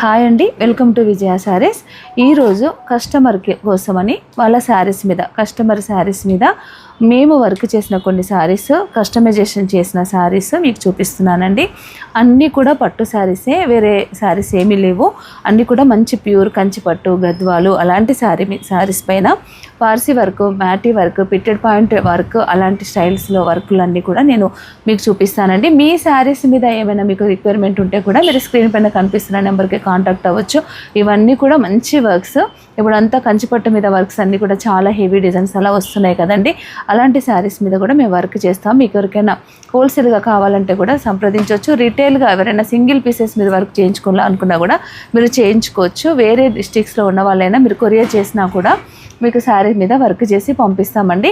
Hi అండి welcome to విజయ శారీస్. ఈరోజు కస్టమర్కి కోసమని వాళ్ళ శారీస్ మీద కస్టమర్ శారీస్ మీద మేము వర్క్ చేసిన కొన్ని శారీస్ కస్టమైజేషన్ చేసిన శారీస్ మీకు చూపిస్తున్నానండి. అన్నీ కూడా పట్టు శారీసే వేరే శారీస్ ఏమీ లేవు. అన్నీ కూడా మంచి ప్యూర్ కంచి పట్టు గద్వాలు అలాంటి శారీ శారీస్ పైన పార్సీ వర్క్ మ్యాటీ వర్క్ పిట్టెడ్ పాయింట్ వర్క్ అలాంటి స్టైల్స్లో వర్కులన్నీ కూడా నేను మీకు చూపిస్తానండి. మీ శారీస్ మీద ఏమైనా మీకు రిక్వైర్మెంట్ ఉంటే కూడా మీరు స్క్రీన్ పైన కనిపిస్తున్న నెంబర్కి కాంటాక్ట్ అవ్వచ్చు. ఇవన్నీ కూడా మంచి వర్క్స్. ఇప్పుడు అంతా కంచిపట్టు మీద వర్క్స్ అన్నీ కూడా చాలా హెవీ డిజైన్స్ అలా వస్తున్నాయి కదండి. అలాంటి శారీస్ మీద కూడా మేము వర్క్ చేస్తాం. మీకు ఎవరికైనా హోల్సేల్గా కావాలంటే కూడా సంప్రదించవచ్చు. రిటైల్గా ఎవరైనా సింగిల్ పీసెస్ మీద వర్క్ చేయించుకోవాలనుకున్నా అనుకున్నా కూడా మీరు చేయించుకోవచ్చు. వేరే డిస్ట్రిక్ట్స్లో ఉన్న వాళ్ళైనా మీరు కొరియర్ చేసినా కూడా మీకు శారీ మీద వర్క్ చేసి పంపిస్తామండి.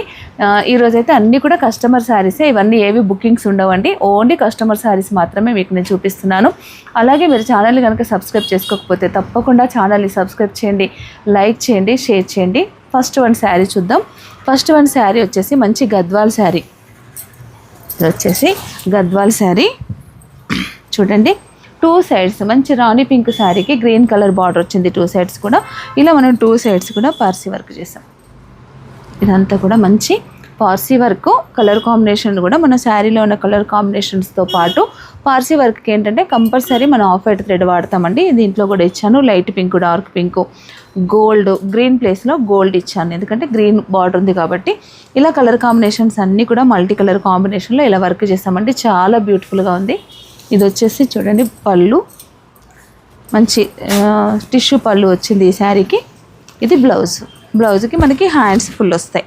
ఈరోజైతే అన్నీ కూడా కస్టమర్ శారీసే. ఇవన్నీ ఏవి బుకింగ్స్ ఉండవండి. ఓన్లీ కస్టమర్ శారీస్ మాత్రమే మీకు నేను చూపిస్తున్నాను. అలాగే మీరు ఛానల్ని కనుక సబ్స్క్రైబ్ చేసుకోకపోతే తప్పకుండా ఛానల్ని సబ్స్క్రైబ్ చేయండి. లైక్ చేయండి షేర్ చేయండి. ఫస్ట్ వన్ శారీ చూద్దాం. ఫస్ట్ వన్ శారీ వచ్చేసి మంచి గద్వాల్ శారీ. ఇది వచ్చేసి గద్వాల్ శారీ. చూడండి. టూ సైడ్స్ మంచి రాణి పింక్ శారీకి గ్రీన్ కలర్ బార్డర్ వచ్చింది టూ సైడ్స్ కూడా. ఇలా మనం టూ సైడ్స్ కూడా పార్సీ వర్క్ చేసాం. ఇదంతా కూడా మంచి పార్సీ వర్క్ కలర్ కాంబినేషన్ కూడా మన శారీలో ఉన్న కలర్ కాంబినేషన్స్తో పాటు పార్సీ వర్క్కి ఏంటంటే కంపల్సరీ మనం ఆఫ్ వైట్ థ్రెడ్ వాడతామండి. దీంట్లో కూడా ఇచ్చాను. Light pink dark pink gold green ప్లేస్లో గోల్డ్ ఇచ్చాను. ఎందుకంటే గ్రీన్ బార్డర్ ఉంది కాబట్టి ఇలా కలర్ కాంబినేషన్స్ అన్నీ కూడా మల్టీ కలర్ కాంబినేషన్లో ఇలా వర్క్ చేస్తామండి. చాలా బ్యూటిఫుల్గా ఉంది. ఇది వచ్చేసి చూడండి పళ్ళు. మంచి టిష్యూ పళ్ళు వచ్చింది ఈ శారీకి. ఇది బ్లౌజ్ బ్లౌజ్కి మనకి హ్యాండ్స్ ఫుల్ వస్తాయి.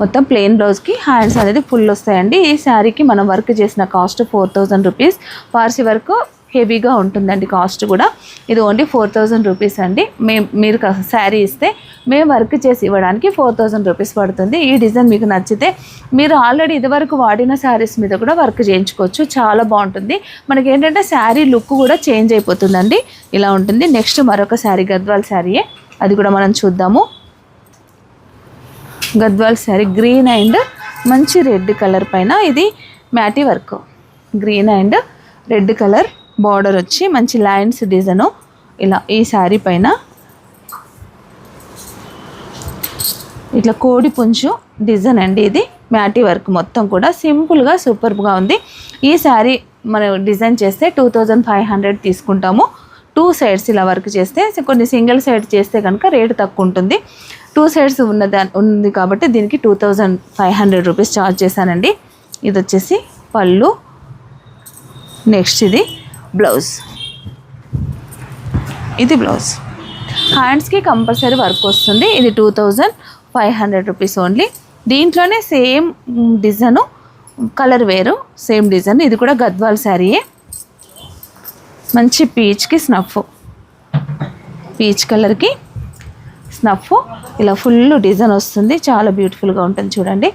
మొత్తం ప్లెయిన్ బ్లౌజ్కి హ్యాండ్స్ అనేది ఫుల్ వస్తాయండి. ఈ శారీకి మనం వర్క్ చేసిన cost four thousand rupees Parsi work హెవీగా ఉంటుందండి కాస్ట్ కూడా. ఇది ఓన్లీ ఫోర్ థౌజండ్ రూపీస్ అండి. మేము మీరు శారీ ఇస్తే మేము వర్క్ చేసి ఇవ్వడానికి ఫోర్ థౌజండ్ రూపీస్ పడుతుంది. ఈ డిజైన్ మీకు నచ్చితే మీరు ఆల్రెడీ ఇదివరకు వాడిన శారీస్ మీద కూడా వర్క్ చేయించుకోవచ్చు. చాలా బాగుంటుంది. మనకి ఏంటంటే శారీ లుక్ కూడా చేంజ్ అయిపోతుందండి. ఇలా ఉంటుంది. నెక్స్ట్ మరొక శారీ గద్వాల్ శారీయే. అది కూడా మనం చూద్దాము. గద్వాల్ శారీ గ్రీన్ అండ్ మంచి రెడ్ కలర్ పైన ఇది మ్యాటీ work. Green and red colour border వచ్చి మంచి లైన్స్ డిజైన్. ఇలా ఈ శారీ పైన ఇట్లా కోడి పుంచు డిజైన్ అండి ఇది. మ్యాటీ వర్క్ మొత్తం కూడా సింపుల్గా సూపర్గా ఉంది. ఈ శారీ మనం డిజైన్ చేస్తే టూ థౌజండ్ ఫైవ్ హండ్రెడ్ తీసుకుంటాము. టూ సైడ్స్ ఇలా వర్క్ చేస్తే కొన్ని సింగిల్ సైడ్ చేస్తే కనుక రేటు తక్కువ ఉంటుంది. టూ సైడ్స్ ఉన్నదా ఉంది కాబట్టి దీనికి two thousand five hundred rupees charge చేశానండి. ఇది వచ్చేసి పళ్ళు. నెక్స్ట్ ఇది. బ్లౌజ్. ఇది బ్లౌజ్. హ్యాండ్స్కి కంపల్సరీ వర్క్ వస్తుంది. ఇది two thousand five hundred rupees only. దీంట్లోనే సేమ్ డిజైను కలర్ వేరు సేమ్ డిజైన్. ఇది కూడా గద్వాల్ శారీయే. మంచి పీచ్కి స్నఫ్. పీచ్ కలర్కి స్నఫ్. ఇలా ఫుల్ డిజైన్ వస్తుంది. చాలా బ్యూటిఫుల్గా ఉంటుంది చూడండి.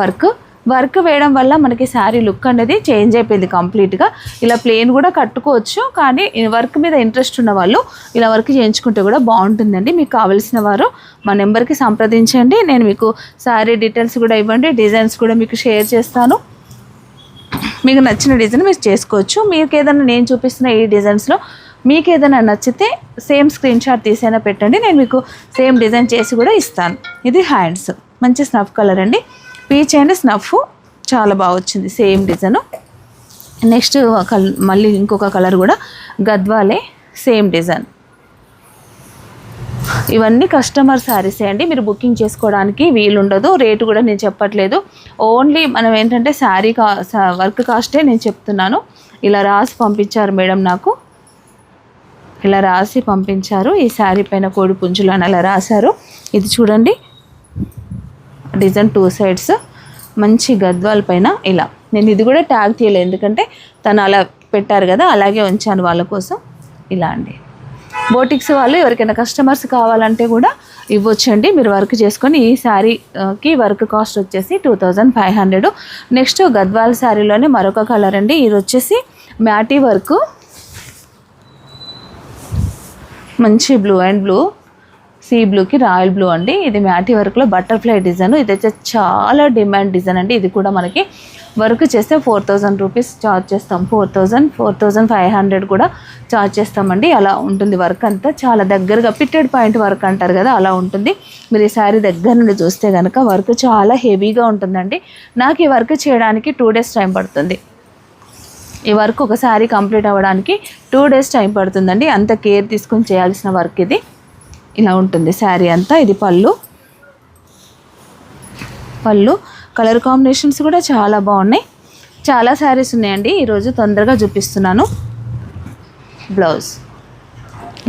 వర్క్. వర్క్ వేయడం వల్ల మనకి శారీ లుక్ అనేది చేంజ్ అయిపోయింది కంప్లీట్గా. ఇలా ప్లెయిన్ కూడా కట్టుకోవచ్చు కానీ వర్క్ మీద ఇంట్రెస్ట్ ఉన్న వాళ్ళు ఇలా వర్క్ చేయించుకుంటే కూడా బాగుంటుందండి. మీకు కావలసిన వారు మా నెంబర్కి సంప్రదించండి. నేను మీకు శారీ డీటెయిల్స్ కూడా ఇవ్వండి డిజైన్స్ కూడా మీకు షేర్ చేస్తాను. మీకు నచ్చిన డిజైన్ మీరు చేసుకోవచ్చు. మీకు ఏదైనా నేను చూపిస్తున్న ఈ డిజైన్స్లో మీకు ఏదైనా నచ్చితే సేమ్ స్క్రీన్ షాట్ తీసైనా పెట్టండి. నేను మీకు సేమ్ డిజైన్ చేసి కూడా ఇస్తాను. ఇది హ్యాండ్స్. మంచి స్నఫ్ కలర్ అండి. పీచ్ అండ్ స్నఫ్ చాలా బాగా వచ్చింది సేమ్ డిజైన్. నెక్స్ట్ కల్ మళ్ళీ ఇంకొక కలర్ కూడా గద్వాలే సేమ్ డిజైన్. ఇవన్నీ కస్టమర్ శారీసే అండి. మీరు బుకింగ్ చేసుకోవడానికి వీలుండదు రేటు కూడా నేను చెప్పట్లేదు. ఓన్లీ మనం ఏంటంటే శారీ కా వర్క్ కాస్టే నేను చెప్తున్నాను. ఇలా రాసి పంపించారు మేడం నాకు. ఇలా రాసి పంపించారు. ఈ శారీ పైన కోడి పుంజులు అని అలా రాశారు. ఇది చూడండి. డిజైన్ టూ సైడ్స్ మంచి గద్వాల పైన ఇలా. నేను ఇది కూడా ట్యాగ్ చేయలేదు ఎందుకంటే తను అలా పెట్టారు కదా అలాగే ఉంచాను వాళ్ళ కోసం. ఇలా అండి. బోటిక్స్ వాళ్ళు ఎవరికైనా కస్టమర్స్ కావాలంటే కూడా ఇవ్వచ్చండి. మీరు వర్క్ చేసుకొని ఈ శారీకి వర్క్ కాస్ట్ వచ్చేసి two thousand five hundred next Gadwal శారీలోనే మరొక కలర్ అండి. ఇది వచ్చేసి మ్యాటీ వర్క్. మంచి బ్లూ అండ్ బ్లూ. సీ బ్లూకి రాయల్ బ్లూ అండి. ఇది మ్యాటీ వర్క్లో బటర్ఫ్లై డిజైన్. ఇది వచ్చే చాలా డిమాండ్ డిజైన్ అండి. ఇది కూడా మనకి వర్క్ చేస్తే ఫోర్ థౌజండ్ రూపీస్ చార్జ్ చేస్తాం. Four thousand four thousand five hundred కూడా చార్జ్ చేస్తామండి. అలా ఉంటుంది వర్క్ అంతా. చాలా దగ్గరగా పిట్టెడ్ పాయింట్ వర్క్ అంటారు కదా అలా ఉంటుంది. మీరు ఈ శారీ దగ్గర నుండి చూస్తే కనుక వర్క్ చాలా హెవీగా ఉంటుందండి. నాకు ఈ వర్క్ చేయడానికి టూ డేస్ టైం పడుతుంది. ఈ వర్క్ ఒక శారీ కంప్లీట్ అవ్వడానికి టూ డేస్ టైం పడుతుందండి. అంత కేర్ తీసుకొని చేయాల్సిన వర్క్ ఇది. ఇలా ఉంటుంది. శారీ అంతా ఇది పళ్ళు. పళ్ళు. కలర్ కాంబినేషన్స్ కూడా చాలా బాగున్నాయి. చాలా శారీస్ ఉన్నాయండి. ఈరోజు తొందరగా చూపిస్తున్నాను. బ్లౌజ్.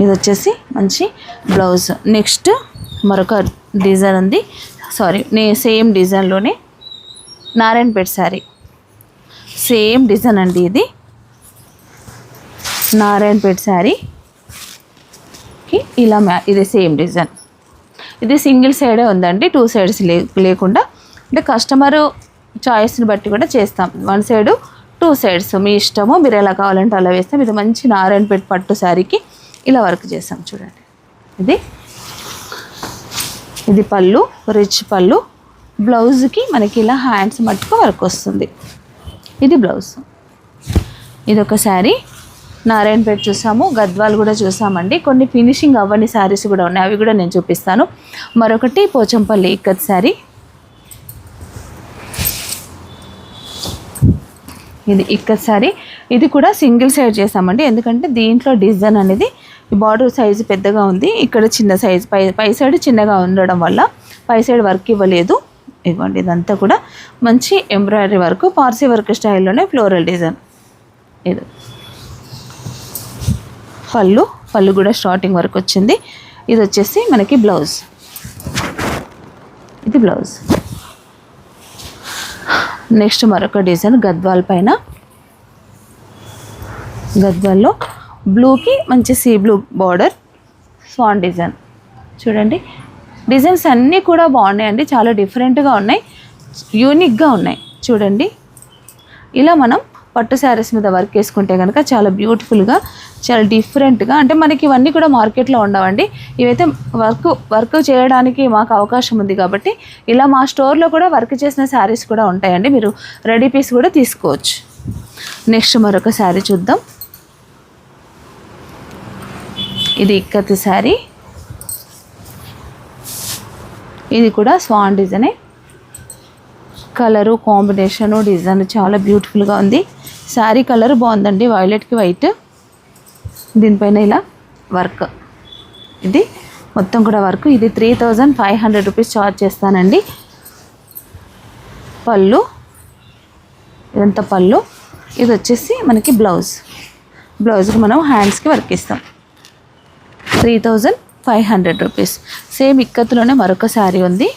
ఇది వచ్చేసి మంచి బ్లౌజ్. నెక్స్ట్ మరొక డిజైన్ ఉంది. సారీ నే సేమ్ డిజైన్లోనే నారాయణపేట శారీ. సేమ్ డిజైన్ అండి ఇది. నారాయణపేట శారీకి ఇలా మ్యా ఇది సేమ్ డిజైన్. ఇది సింగిల్ సైడే ఉందండి టూ సైడ్స్ లే లేకుండా. అంటే కస్టమర్ చాయిస్ని బట్టి కూడా చేస్తాం. One side two sides. మీ ఇష్టము మీరు ఎలా కావాలంటే అలా వేస్తాం ఇది మంచి నారాయణపేట పట్టు శారీకి ఇలా వర్క్ చేస్తాం చూడండి. ఇది. ఇది పళ్ళు రిచ్ పళ్ళు. బ్లౌజ్కి మనకి ఇలా హ్యాండ్స్ మట్టుకు వర్క్ వస్తుంది. ఇది బ్లౌజ్. ఇది ఒక శారీ. నారాయణపేట చూసాము గద్వాలు కూడా చూసామండి. కొన్ని ఫినిషింగ్ అవ్వని శారీస్ కూడా ఉన్నాయి. అవి కూడా నేను చూపిస్తాను. మరొకటి పోచంపల్లి ఇక్కత్ శారీ. ఇది ఇక్కత్ శారీ. ఇది కూడా సింగిల్ సైడ్ చేసామండి. ఎందుకంటే దీంట్లో డిజైన్ అనేది బార్డర్ సైజు పెద్దగా ఉంది. ఇక్కడ చిన్న సైజు పై పై సైడ్ చిన్నగా ఉండడం వల్ల పై సైడ్ వర్క్ ఇవ్వలేదు. ఇవ్వండి ఇదంతా కూడా మంచి ఎంబ్రాయిడరీ వర్క్ పార్సీ వర్క్ స్టైల్లోనే ఫ్లోరల్ డిజైన్. ఇది. పళ్ళు పళ్ళు కూడా స్టార్టింగ్ వరకు వచ్చింది. ఇది వచ్చేసి మనకి బ్లౌజ్ ఇది బ్లౌజ్ నెక్స్ట్ మరొక డిజైన్ గద్వాల్ పైన. గద్వాల్లో బ్లూకి మంచి sea blue border swan design చూడండి. డిజైన్స్ అన్నీ కూడా బాగున్నాయండి. చాలా డిఫరెంట్గా ఉన్నాయి. యూనిక్గా ఉన్నాయి. చూడండి. ఇలా మనం పట్టు శారీస్ మీద వర్క్ వేసుకుంటే కనుక చాలా బ్యూటిఫుల్గా చాలా డిఫరెంట్గా అంటే మనకి ఇవన్నీ కూడా మార్కెట్లో ఉండవండి. ఇవైతే వర్క్ వర్క్ చేయడానికి మాకు అవకాశం ఉంది కాబట్టి ఇలా మా స్టోర్లో కూడా వర్క్ చేసిన శారీస్ కూడా ఉంటాయండి. మీరు రెడీ పీస్ కూడా తీసుకోవచ్చు. నెక్స్ట్ మరొక శారీ చూద్దాం. ఇది ఇక్కతి శారీ. ఇది కూడా స్వాన్ డిజైనే. కలరు కాంబినేషను డిజైన్ చాలా బ్యూటిఫుల్గా ఉంది. శారీ కలర్ బాగుందండి. వైలెట్కి వైట్ దీనిపైన ఇలా వర్క్. ఇది మొత్తం కూడా వర్క్. ఇది three thousand five hundred rupees charge చేస్తానండి. పళ్ళు. ఇదంతా పళ్ళు. ఇది వచ్చేసి మనకి బ్లౌజ్. బ్లౌజ్కి మనం హ్యాండ్స్కి వర్క్ ఇస్తాం. Three thousand five hundred rupees. Same ఇక్కత్తులోనే మరొక శారీ ఉంది.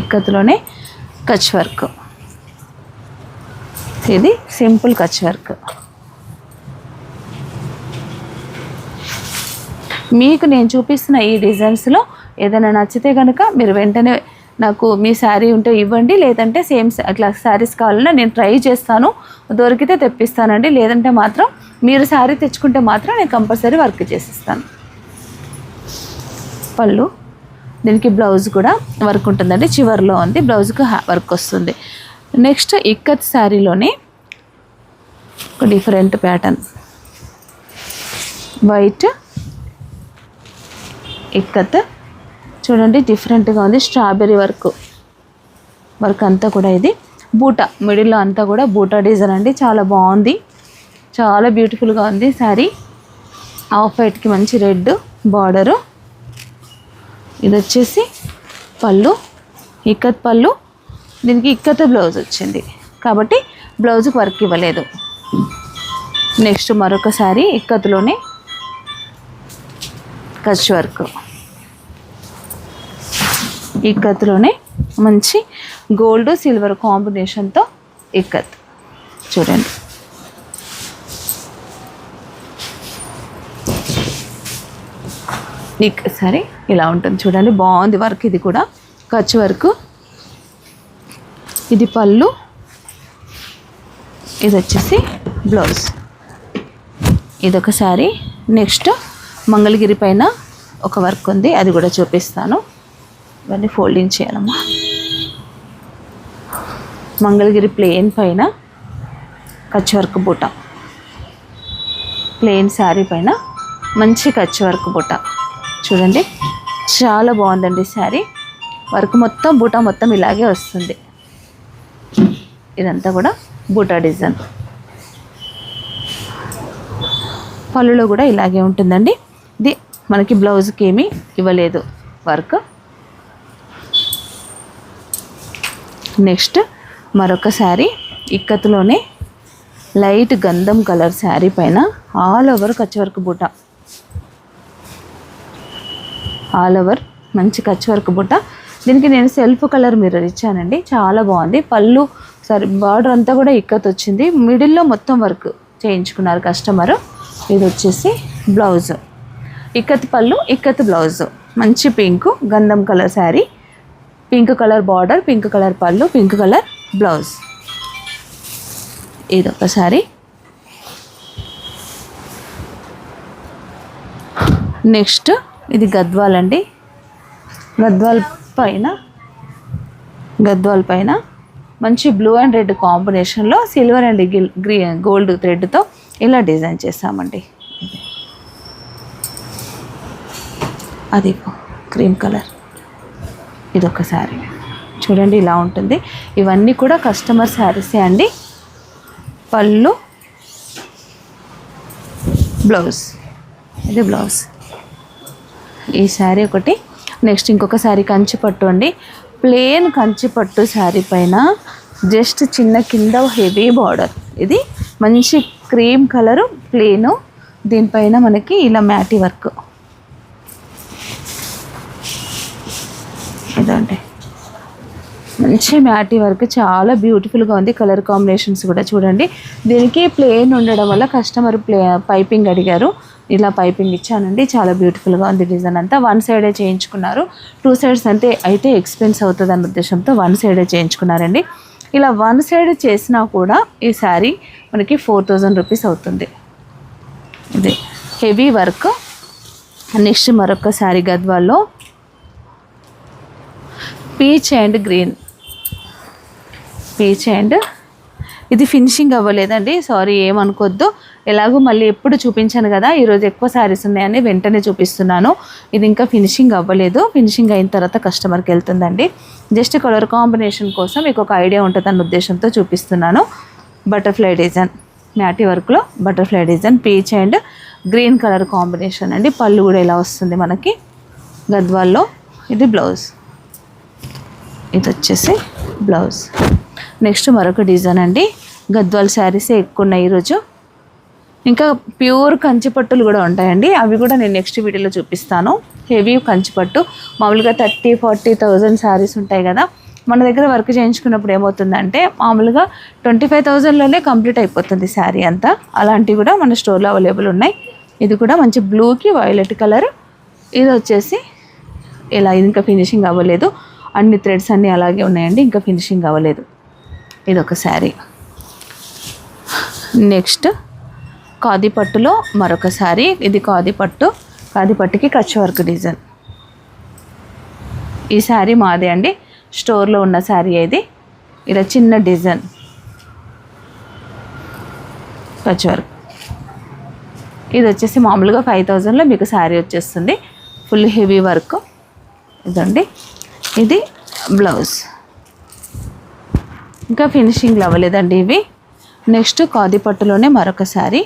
ఇక్కత్తులోనే కచ్ వర్క్. ఇది సింపుల్ కచ్ వర్క్. మీకు నేను చూపిస్తున్న ఈ డిజైన్స్లో ఏదైనా నచ్చితే కనుక మీరు వెంటనే నాకు మీ శారీ ఉంటే ఇవ్వండి లేదంటే సేమ్ అట్లా శారీస్ కావాలన్నా నేను ట్రై చేస్తాను. దొరికితే తెప్పిస్తానండి లేదంటే మాత్రం మీరు శారీ తెచ్చుకుంటే మాత్రం నేను కంపల్సరీ వర్క్ చేసిస్తాను. పళ్ళు దీనికి బ్లౌజ్ కూడా వర్క్ ఉంటుందండి చివరిలో ఉంది బ్లౌజ్కి వర్క్ వస్తుంది. నెక్స్ట్ ఇక్కత్ శారీలోనే ఒక డిఫరెంట్ ప్యాటర్న్ వైట్ ఇక్కత్ చూడండి డిఫరెంట్గా ఉంది. స్ట్రాబెర్రీ వర్క్ వర్క్ అంతా కూడా ఇది. బూటా. మిడిల్లో అంతా కూడా బూటా డిజైన్ అండి. చాలా బాగుంది. చాలా బ్యూటిఫుల్గా ఉంది శారీ. ఆఫ్ వైట్కి మంచి రెడ్ బార్డరు ఇది వచ్చేసి పళ్ళు. ఇక్కత్ పళ్ళు. దీనికి ఇక్కత్ బ్లౌజ్ వచ్చింది. కాబట్టి బ్లౌజ్కి వర్క్ ఇవ్వలేదు. నెక్స్ట్ మరొక శారీ ఇక్కత్లోనే కచ్ వర్క్ ఇక్కత్లోనే మంచి గోల్డ్ సిల్వర్ కాంబినేషన్తో ఇక్కత్ చూడండి. ఇక్ సరే ఇలా ఉంటుంది చూడండి. బాగుంది వర్క్ ఇది కూడా. ఖర్చు వర్క్. ఇది పళ్ళు. ఇది వచ్చేసి బ్లౌజ్. ఇదొక శారీ. నెక్స్ట్ మంగళగిరి పైన ఒక వర్క్ ఉంది. అది కూడా చూపిస్తాను. ఇవన్నీ ఫోల్డింగ్ చేయాలమ్మా మంగళగిరి ప్లేన్ పైన కచ్ వర్క్ బూట ప్లేన్ శారీ పైన మంచి కచ్ వర్క్ బూట చూడండి చాలా బాగుందండి శారీ. వర్క్ మొత్తం బుట మొత్తం ఇలాగే వస్తుంది. ఇదంతా కూడా బూటా డిజైన్. పళ్ళులో కూడా ఇలాగే ఉంటుందండి. ఇది మనకి బ్లౌజ్కి ఏమీ ఇవ్వలేదు వర్క్. నెక్స్ట్ మరొక శారీ ఇక్కత్లోనే లైట్ గంధం కలర్ శారీ పైన ఆల్ ఓవర్ కచ్ వర్క్ బూట ఆల్ ఓవర్ మంచి కచ్ వర్క్ బుట్ట. దీనికి నేను సెల్ఫ్ కలర్ మిర్రర్ ఇచ్చానండి. చాలా బాగుంది. పళ్ళు సరే బార్డర్ అంతా కూడా ఇక్కత్ వచ్చింది. మిడిల్లో మొత్తం వర్క్ చేయించుకున్నారు కస్టమర్. ఇది వచ్చేసి బ్లౌజ్. ఇక్కత్ పళ్ళు ఇక్కత్ బ్లౌజ్. మంచి పింక్ గంధం colour sari. Pink colour border pink colour పళ్ళు పింక్ కలర్ బ్లౌజ్. ఇది ఒక శారీ నెక్స్ట్ ఇది గద్వాల్ అండి. గద్వాల్ పైన గద్వాల్ పైన మంచి బ్లూ అండ్ రెడ్ కాంబినేషన్లో సిల్వర్ అండ్ గిల్ గ్రీ గోల్డ్ థ్రెడ్తో ఇలా డిజైన్ చేసామండి అది క్రీమ్ కలర్ ఇదొక శారీ చూడండి ఇలా ఉంటుంది. ఇవన్నీ కూడా కస్టమర్ శారీసే అండి. పళ్ళు బ్లౌజ్ ఇది బ్లౌజ్ ఈ శారీ ఒకటి. నెక్స్ట్ ఇంకొక శారీ కంచి పట్టు అండి. ప్లేన్ కంచి పట్టు శారీ పైన జస్ట్ చిన్న కింద హెవీ బార్డర్ ఇది మంచి క్రీమ్ కలరు ప్లేను దీనిపైన మనకి ఇలా మ్యాటి వర్క్. ఇదండి. మంచి మ్యాటి వర్క్ చాలా బ్యూటిఫుల్గా ఉంది. కలర్ కాంబినేషన్స్ కూడా చూడండి. దీనికి ప్లేన్ ఉండడం వల్ల కస్టమర్ ప్లే పైపింగ్ అడిగారు. ఇలా పైపింగ్ ఇచ్చానండి. చాలా బ్యూటిఫుల్గా ఉంది డిజైన్ అంతా. వన్ సైడే చేయించుకున్నారు. టూ సైడ్స్ అంటే అయితే ఎక్స్పెన్స్ అవుతుంది అన్న ఉద్దేశంతో వన్ సైడే చేయించుకున్నారండి. ఇలా వన్ సైడ్ చేసినా కూడా ఈ శారీ మనకి ఫోర్ థౌజండ్ రూపీస్ అవుతుంది. ఇది హెవీ వర్క్. నెక్స్ట్ మరొక sari గద్వాల్లో peach and green. Peach and ఇది ఫినిషింగ్ అవ్వలేదండి. సారీ ఏమనుకోద్దు. ఎలాగో మళ్ళీ ఎప్పుడు చూపించాను కదా ఈరోజు ఎక్కువ శారీస్ ఉన్నాయని వెంటనే చూపిస్తున్నాను. ఇది ఇంకా ఫినిషింగ్ అవ్వలేదు. ఫినిషింగ్ అయిన తర్వాత కస్టమర్కి వెళ్తుందండి. జస్ట్ కలర్ కాంబినేషన్ కోసం మీకు ఒక ఐడియా ఉంటుందన్న ఉద్దేశంతో చూపిస్తున్నాను. బటర్ఫ్లై డిజైన్ మ్యాటి వర్క్లో butterfly design peach and green colour combination అండి. పళ్ళు కూడా ఇలా వస్తుంది మనకి గద్వాల్లో. ఇది బ్లౌజ్. ఇది వచ్చేసి బ్లౌజ్. నెక్స్ట్ మరొక డిజైన్ అండి. గద్వాల్ శారీసే ఎక్కువ ఉన్నాయి ఈరోజు. ఇంకా ప్యూర్ కంచిపట్టులు కూడా ఉంటాయండి. అవి కూడా నేను నెక్స్ట్ వీడియోలో చూపిస్తాను. హెవీ కంచిపట్టు. మామూలుగా థర్టీ ఫార్టీ థౌజండ్ శారీస్ ఉంటాయి కదా. మన దగ్గర వర్క్ చేయించుకున్నప్పుడు ఏమవుతుందంటే మామూలుగా ట్వంటీ ఫైవ్ థౌజండ్లోనే కంప్లీట్ అయిపోతుంది శారీ అంతా. అలాంటివి కూడా మన స్టోర్లో అవైలబుల్ ఉన్నాయి. ఇది కూడా మంచి బ్లూకి వైలెట్ కలర్. ఇది వచ్చేసి ఇలా ఇది ఇంకా ఫినిషింగ్ అవ్వలేదు. అన్ని థ్రెడ్స్ అన్నీ అలాగే ఉన్నాయండి ఇంకా ఫినిషింగ్ అవ్వలేదు. ఇది ఒక శారీ నెక్స్ట్ కాది పట్టులో మరొక శారీ ఇది కాది పట్టు. కాది పట్టుకి కచ్ వర్క్ డిజైన్ ఈ శారీ మాదే అండి. స్టోర్లో ఉన్న శారీ ఇది. ఇలా చిన్న డిజైన్ కచ్ వర్క్ ఇది వచ్చేసి మామూలుగా ఫైవ్ థౌజండ్లో మీకు శారీ వచ్చేస్తుంది. ఫుల్ హెవీ వర్క్ ఇదండి. ఇది బ్లౌజ్. ఇంకా ఫినిషింగ్ అవ్వలేదండి ఇవి. నెక్స్ట్ కాది పట్టులోనే మరొక శారీ.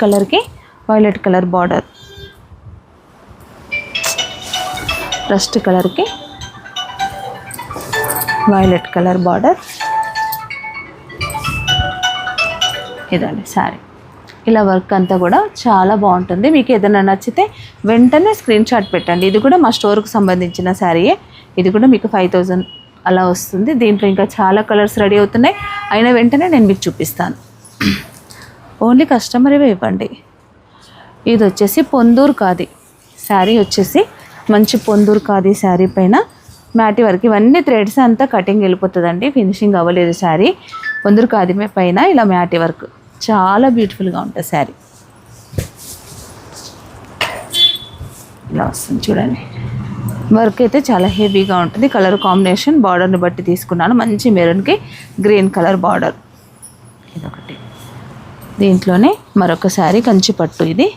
కలర్కి వైలెట్ కలర్ బార్డర్. రస్ట్ కలర్కి వైలెట్ కలర్ బార్డర్. ఇదండి శారీ. ఇలా వర్క్ అంతా కూడా చాలా బాగుంటుంది. మీకు ఏదైనా నచ్చితే వెంటనే స్క్రీన్ షాట్ పెట్టండి. ఇది కూడా మా స్టోర్కి సంబంధించిన శారీయే ఇది కూడా మీకు ఫైవ్ థౌజండ్ అలా వస్తుంది. దీంట్లో ఇంకా చాలా కలర్స్ రెడీ అవుతున్నాయి. అయినా వెంటనే నేను మీకు చూపిస్తాను. ఓన్లీ కస్టమర్ ఇవ్వండి. ఇది వచ్చేసి పొందూరు కాది శారీ వచ్చేసి. మంచి పొందూరు కాది శారీ పైన మ్యాటి వర్క్ ఇవన్నీ థ్రెడ్స్ అంతా కటింగ్ వెళ్ళిపోతుందండి. ఫినిషింగ్ అవ్వలేదు శారీ. కొందరు కాదిమే పైన ఇలా మ్యాటి వర్క్. చాలా బ్యూటిఫుల్గా ఉంటుంది శారీ. ఇలా వస్తుంది చూడండి. వర్క్ అయితే చాలా హెవీగా ఉంటుంది. కలర్ కాంబినేషన్ బార్డర్ని బట్టి తీసుకున్నాను. మంచి మెరూన్కి గ్రీన్ కలర్ బార్డర్ ఇదొకటి. దీంట్లోనే మరొక శారీ కంచి పట్టు ఇది.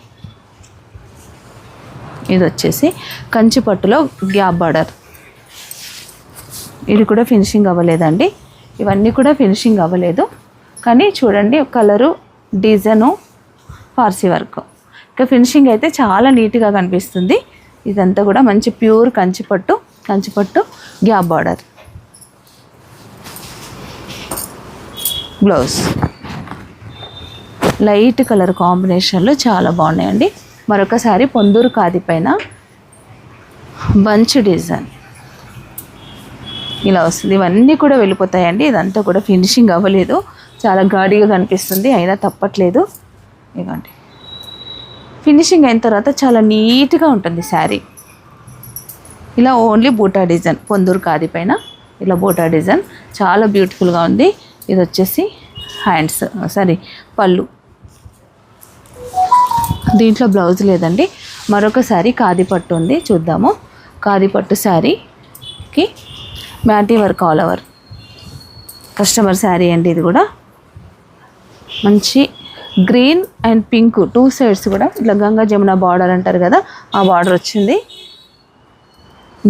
ఇది వచ్చేసి కంచి పట్టులో గ్యాప్ బార్డర్ ఇది కూడా ఫినిషింగ్ అవ్వలేదండి. ఇవన్నీ కూడా ఫినిషింగ్ అవ్వలేదు. కానీ చూడండి కలరు డిజైను ఫార్సీ వర్క్ ఇంకా ఫినిషింగ్ అయితే చాలా నీట్గా కనిపిస్తుంది. ఇదంతా కూడా మంచి ప్యూర్ కంచిపట్టు కంచిపట్టు gap border blouse light colour కాంబినేషన్లో చాలా బాగున్నాయండి. మరొకసారి పొందూరు కాది పైన బంచ్ డిజైన్ ఇలా వస్తుంది. ఇవన్నీ కూడా వెళ్ళిపోతాయండి. ఇదంతా కూడా ఫినిషింగ్ అవ్వలేదు. చాలా గాడిగా కనిపిస్తుంది. అయినా తప్పట్లేదు. ఇవ్వండి ఫినిషింగ్ అయిన తర్వాత చాలా నీట్గా ఉంటుంది శారీ. ఇలా ఓన్లీ బూటా డిజైన్. పొందూరు కాది పైన ఇలా బూటా డిజైన్. చాలా బ్యూటిఫుల్గా ఉంది. ఇది వచ్చేసి హ్యాండ్స్ సారీ పళ్ళు. దీంట్లో బ్లౌజ్ లేదండి. మరొక శారీ కాది పట్టు ఉంది. చూద్దాము. కాది పట్టు శారీకి మ్యాటీ work all over. Customer sari అండి ఇది కూడా. మంచి green and pink two sides కూడా. ఇట్లా గంగా జమున బార్డర్ అంటారు కదా ఆ బార్డర్ వచ్చింది.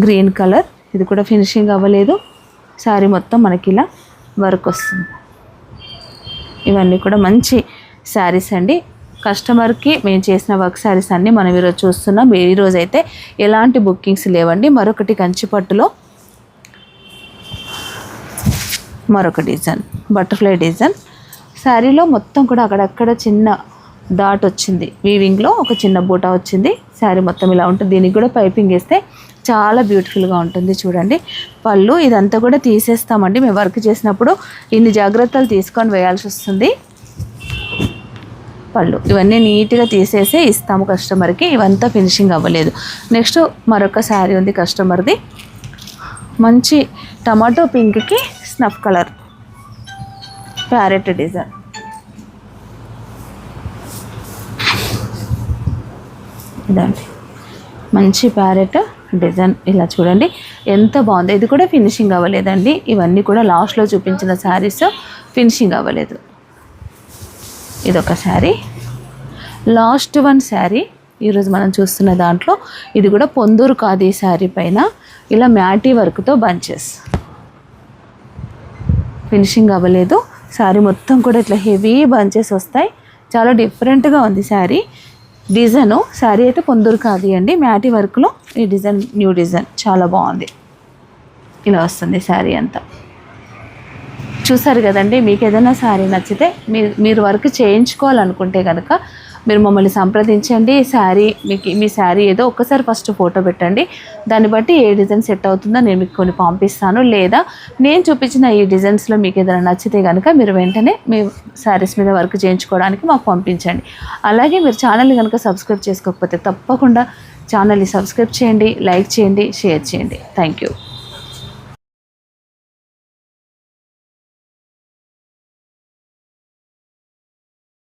Green colour. ఇది కూడా ఫినిషింగ్ అవ్వలేదు. శారీ మొత్తం మనకి ఇలా వర్క్ వస్తుంది. ఇవన్నీ కూడా మంచి శారీస్ అండి. కస్టమర్కి మేము చేసిన వర్క్ శారీస్ అన్నీ మనం ఈరోజు చూస్తున్నాం. ఈరోజు అయితే ఎలాంటి బుకింగ్స్ లేవండి. మరొకటి కంచిపట్టులో మరొక డిజైన్ బటర్ఫ్లై డిజైన్. శారీలో మొత్తం కూడా అక్కడక్కడ చిన్న డాట్ వచ్చింది. వీవింగ్లో ఒక చిన్న బూటా వచ్చింది. శారీ మొత్తం ఇలా ఉంటుంది. దీనికి కూడా పైపింగ్ వేస్తే చాలా బ్యూటిఫుల్గా ఉంటుంది చూడండి. పళ్ళు ఇదంతా కూడా తీసేస్తామండి. మేము వర్క్ చేసినప్పుడు ఇన్ని జాగ్రత్తలు తీసుకొని వేయాల్సి వస్తుంది. పళ్ళు ఇవన్నీ నీట్గా తీసేసి ఇస్తాము కస్టమర్కి. ఇవంతా ఫినిషింగ్ అవ్వలేదు. నెక్స్ట్ మరొక శారీ ఉంది కస్టమర్ది. మంచి టమాటో పింక్కి స్నఫ్ కలర్ ప్యారెట్ డిజైన్ ఇదండి. మంచి ప్యారెట్ డిజైన్ ఇలా చూడండి. ఎంత బాగుంది. ఇది కూడా ఫినిషింగ్ అవ్వలేదండి. ఇవన్నీ కూడా లాస్ట్లో చూపించిన శారీస్ ఫినిషింగ్ అవ్వలేదు. ఇదొక శారీ లాస్ట్ వన్ శారీ ఈరోజు మనం చూస్తున్న దాంట్లో ఇది కూడా పొందూరు కాది శారీ పైన ఇలా మ్యాటీ వర్క్తో బంచెస్ ఫినిషింగ్ అవ్వలేదు. శారీ మొత్తం కూడా ఇట్లా హెవీ బంచెస్ వస్తాయి. చాలా డిఫరెంట్గా ఉంది శారీ డిజైను. శారీ అయితే పొందూరు కాదు అండి మ్యాటి వర్క్లో ఈ డిజైన్ న్యూ డిజైన్ చాలా బాగుంది. ఇలా వస్తుంది శారీ అంతా. చూసారు కదండి మీకు ఏదైనా శారీ నచ్చితే మీరు మీరు వర్క్ చేయించుకోవాలనుకుంటే కనుక మీరు మమ్మల్ని సంప్రదించండి. శారీ మీకు మీ శారీ ఏదో ఒక్కసారి ఫస్ట్ ఫోటో పెట్టండి. దాన్ని బట్టి ఏ డిజైన్ సెట్ అవుతుందో నేను మీకు కొన్ని పంపిస్తాను. లేదా నేను చూపించిన ఈ డిజైన్స్లో మీకు ఏదైనా నచ్చితే కనుక మీరు వెంటనే మీ శారీస్ మీద వర్క్ చేయించుకోవడానికి మాకు పంపించండి. అలాగే మీరు ఛానల్ని కనుక సబ్స్క్రైబ్ చేసుకోకపోతే తప్పకుండా ఛానల్ని సబ్స్క్రైబ్ చేయండి లైక్ చేయండి షేర్ చేయండి. Thank you.